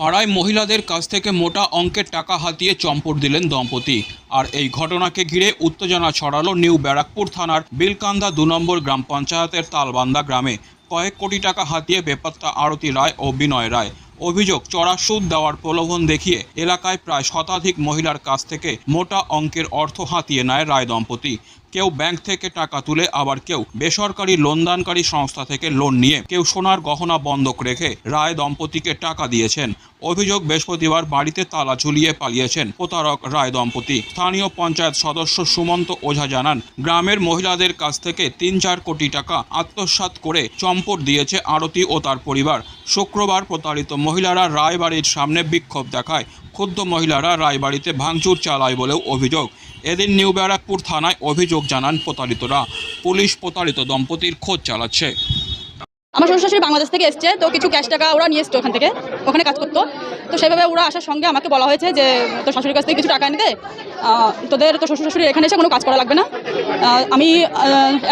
পাড়ায় মহিলাদের কাছ থেকে মোটা অঙ্কের টাকা হাতিয়ে চম্পট দিলেন দম্পতি। আর এই ঘটনাকে ঘিরে উত্তেজনা ছড়ালো নিউ ব্যারাকপুর থানার বিলকান্দা দু নম্বর গ্রাম পঞ্চায়েতের তালবান্দা গ্রামে। কয়েক কোটি টাকা হাতিয়ে বেপাত্তা আরতি রায় ও বিনয় রায়। অভিযোগ, চড়া সুদ দেওয়ার প্রলোভন দেখিয়ে এলাকায় প্রায় শতাধিক মহিলার কাছ থেকে মোটা অঙ্কের অর্থ হাতিয়ে নেয় রায় দম্পতি। কেউ ব্যাংক থেকে টাকা তুলে আবার কেউ বেসরকারি লোনদানকারী সংস্থা থেকে লোন নিয়ে কেউ সোনার গহনা বন্ধক রেখে রায় দম্পতিকে টাকা দিয়েছেন। অভিযোগ বৃহস্পতিবার বাড়িতে তালা ঝুলিয়ে পালিয়েছেন প্রতারক রায় দম্পতি। স্থানীয় পঞ্চায়েত সদস্য সুমন্ত ওঝা জানান, গ্রামের মহিলাদের কাছ থেকে তিন চার কোটি টাকা আত্মসাৎ করে চম্পট দিয়েছে আরতি ও তার পরিবার। শুক্রবার প্রতারিত মহিলারা রায়বাড়ির সামনে বিক্ষোভ দেখায়। ক্ষুব্ধ মহিলারা রায়বাড়িতে ভাঙচুর চালায় বলেও অভিযোগ। এদিন নিউ ব্যারাকপুর থানায় অভিযোগ জানান প্রতারিতরা। পুলিশ প্রতারিত দম্পতির খোঁজ চালাচ্ছে। আমার শ্বশুর শাশুড়ি বাংলাদেশ থেকে এসছে, তো কিছু ক্যাশ টাকা ওরা নিয়ে এসছে ওখান থেকে, ওখানে কাজ করতো। তো সেভাবে ওরা আসার সঙ্গে আমাকে বলা হয়েছে যে, তোর শাশুড়ির কাছ থেকে কিছু টাকা এনে তোদের তো শ্বশুর শাশুড়ি এখানে এসে কোনো কাজ করা লাগবে না। আমি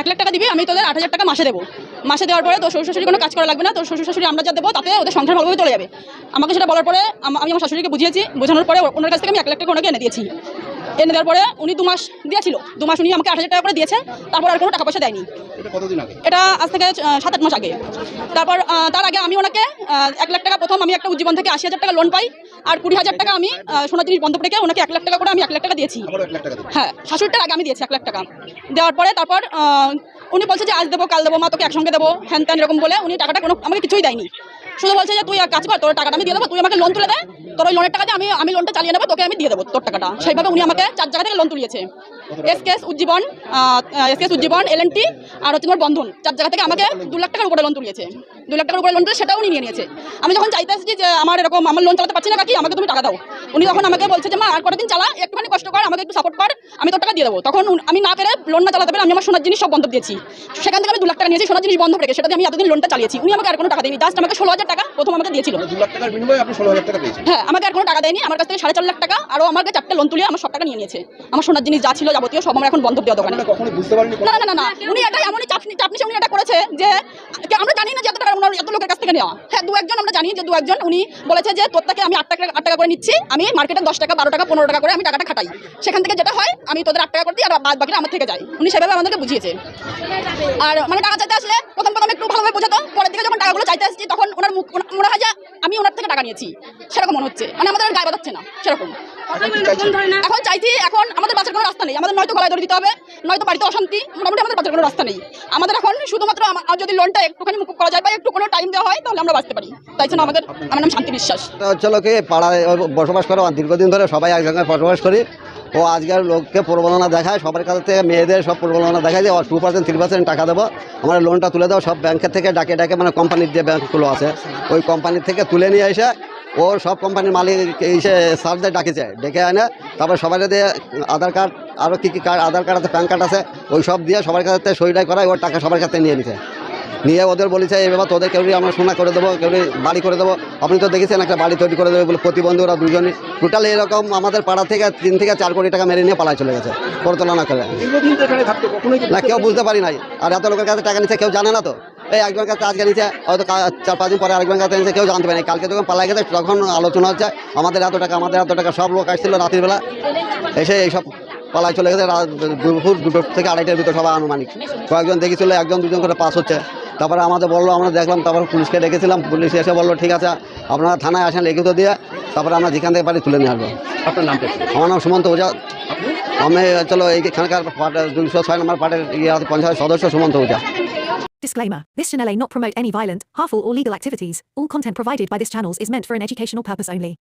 এক লাখ টাকা দিবি, আমি তোদের আট হাজার টাকা মাসে দেবো। মাসে দেওয়ার পরে তোর শ্বশুর শাশুড়ি কোনো কাজ করা লাগবে না, তোর শ্বশুর শাশুড়ি আমরা যা দেবো, তাতে ওদের সংসার ভালোভাবে চলে যাবে। আমাকে সেটা বলার পরে আমি আমার শাশুড়িকে বুঝিয়েছি, বোঝানোর পরে ওনার কাছ থেকে আমি এক লাখ টাকা ওনাকে এনে দিয়েছি। এনে দেওয়ার পরে উনি দু মাস দিয়েছিল। দু মাস উনি আমাকে আট হাজার টাকা করে দিয়েছে তারপর আর কোনো টাকা পয়সা দেয়নি। এটা আজ থেকে সাত আট মাস আগে। তারপর তার আগে আমি ওনাকে এক লাখ টাকা প্রথম আমি একটা উজ্জীবন থেকে আশি হাজার টাকা লোন পাই আর কুড়ি হাজার টাকা আমি সোনা জিনিস বন্ধ রেখে ওনাকে এক লাখ টাকা করে আমি এক লাখ টাকা দিয়েছি। হ্যাঁ শাশুড়িটার আগে আমি দিয়েছি এক লাখ টাকা। দেওয়ার পরে তারপর উনি বলছে যে আজ দেবো কাল দেবো মা তোকে একসঙ্গে দেবো হ্যান ত্যান এরকম বলে উনি টাকাটা কোনো আমাকে কিছুই দেয়নি। শুধু বলছে যে তুই কাজ কর, তোর টাকাটা আমি দিয়ে দেবো, তুই আমাকে লোন তুলে দে। তোর ওই লোনের টাকা দিয়ে আমি আমি লোনটা চালিয়ে নেব, তোকে আমি দিয়ে দেবো তোর টাকাটা। সেইভাবে উনি আমাকে চার জায়গা থেকে loan তুলিয়েছে। SKS Ujjivan SKS Ujjivan, L আর হচ্ছে তোমার বন্ধন। চার জায়গা থেকে আমাকে দু লাখ টাকার উপরে লোন তুলিয়েছে। দু লাখ টাকার উপরে লোন তুলে সেটাও উনি নিয়ে নিয়েছে। আমি যখন চাইতে এসেছি যে আমার এরকম, আমার লোন চালাতে পারছি না কাকি, আমাকে তুমি টাকা দাও। উনি তখন আমাকে বলছে যে, মা, আর কটা দিন চালা, একটুখানি কষ্ট কর, আমাকে একটু সাপোর্ট কর, আমি তোর টাকা দিয়ে দেবো। তখন আমি না পেরে লোন না চালাতে পেরে আমি আমার সোনার জিনিস সব বন্ধ দিয়েছি। সেখান থেকে আমি দু লাখ টাকা নিয়েছি, সোনার জিনিস বন্ধ রেখে সেটা আমি এতদিন লোনটা চালিয়েছি। উনি আমাকে আর কোনো টাকা দেয়নি জাস্ট আমাকে ষোলো হাজার টাকা প্রথম আমাকে দিয়েছিল। মানে দু লাখ টাকার বিনিময়ে আপনি ষোলো হাজার টাকা পেয়েছেন হ্যাঁ আমাকে আর কোনো টাকা দেয়নি। আমার কাছ থেকে সাড়ে চার লাখ টাকা আরও আমাকে চারটে লোন তুলে আমার সব টাকা নিয়ে নিয়েছে। আমার সোনার জিনিস যা ছিল যাবতীয় সব আমার এখন বন্ধক দেওয়া দোকানে। কখনো বুঝতে পারেননি না না না না উনি এটা এমনই চাপনি চাপনি উনি এটা করেছে যে আমরা জানি না যে এত টাকা ওনার এত লোকের কাছ থেকে নেওয়া। হ্যাঁ দু একজন আমরা জানি যে দু একজন উনি বলেছে যে তোর থেকে আমি আট টাকা আট টাকা করে নিচ্ছি। আমি মার্কেটে দশ টাকা বারো টাকা পনেরো টাকা করে আমি টাকাটা খাটাই। সেখান থেকে যেটা হয় আমি তোদের আট টাকা করে দিই আর বাদ বাকিটা আমার থেকে যায়। উনি সেভাবে আমাদেরকে বুঝিয়েছে। আর মানে টাকা চাইতে আসলে প্রথম প্রথম একটু ভালোভাবে বোঝাতো। পরের দিকে যখন টাকাগুলো চাইতে আসছি তখন ওনার মুখ মনে হয় যে আমি ওনার থেকে টাকা নিয়েছি। সেরকম মনে হচ্ছে। মানে আমাদের গায়ে বাঁধাচ্ছে না সেরকম। এখন চাইছি? এখন আমাদের বাঁচার কোনো রাস্তা নেই। আমাদের নয়তো গলায় ধরে দিতে হবে নয়তো বাড়িতে অশান্তি মোটামুটি আমাদের বাঁচার কোনো রাস্তা নেই। আমাদের এখন শুধুমাত্র যদি লোনটা একটুখানি মুকুব করা যায় বা একটু কোনো টাইম দেওয়া হয় তাহলে আমরা বাঁচতে পারি। তাই জন্য আমাদের আমার নাম শান্তি বিশ্বাস। হচ্ছে লোকে পাড়ায় বসবাস করে দীর্ঘদিন ধরে সবাই একসঙ্গে বসবাস করি। ও আজকের লোককে প্রবলনা দেখায়, সবার কাছ থেকে মেয়েদের সব প্রবণনা দেখায় যে টু পার্সেন্ট থ্রি পার্সেন্ট টাকা দেবো, আমার লোনটা তুলে দাও, সব ব্যাংকের থেকে ডাকে ডাকে মানে কোম্পানির যে ব্যাংকগুলো আছে, ওই কোম্পানির থেকে তুলে নিয়ে এসে ও সব কোম্পানির মালিক এসে সার্জে ডাকেছে, ডেকে আনে, তারপর সবাই দিয়ে আধার কার্ড আরও কী কী কার্ড আধার কার্ড আছে প্যান কার্ড আছে, ওই সব দিয়ে সবার কাছ সইটাই করায়, ওর টাকা সবার কাছে নিয়ে নিছে। নিয়ে ওদের বলেছে এই ব্যাপার তোদের কেউ আমরা সোনা করে দেবো কেউ বাড়ি করে দেবো। আপনি তো দেখেছেন একটা বাড়ি তৈরি করে দেবে বলে প্রতিবন্ধী ওরা দুজনই টোটাল এরকম আমাদের পাড়া থেকে তিন থেকে চার কোটি টাকা মেরে নিয়ে পালায় চলে গেছে পরতলা না করে না কেউ বুঝতে পারি নাই। আর এত লোকের কাছে টাকা নিচ্ছে কেউ জানে না তো। এই একজনের কাছে আজকে নিচ্ছে হয়তো চার পাঁচ দিন পরে আরেকজনের কাছে নিচ্ছে কেউ জানতে পারে কালকে যখন পালাই গেছে তখন আলোচনা হচ্ছে আমাদের এত টাকা আমাদের এত টাকা। সব লোক আসছিল রাতের বেলা এসে এইসব পালায় চলে গেছে। দুপুর দুটো থেকে আড়াইটার ভিতরে সবাই আনুমানিক। কয়েকজন দেখেছিল একজন দুজন করে পাস হচ্ছে। তারপরে আমাদের বলল আমরা দেখলাম তারপর পুলিশকে ডেকেছিলাম পুলিশ এসে বলল ঠিক আছে আপনারা থানায় আসেন লিখিত দিয়ে তারপরে আমরা যেখান থেকে পারি তুলে নিয়ে আসব আপনার নামটা কি? আমার নাম সুমন্ত ওঝা আমি চলো এইখানকার পার্টের দুইশো ছয় নম্বর পার্টের ইয়ে পঞ্চায়েত সদস্য সুমন্ত ওঝা Disclaimer This channel may not promote any violent, harmful, or legal activities. All content provided by this channel is meant for an educational purpose only.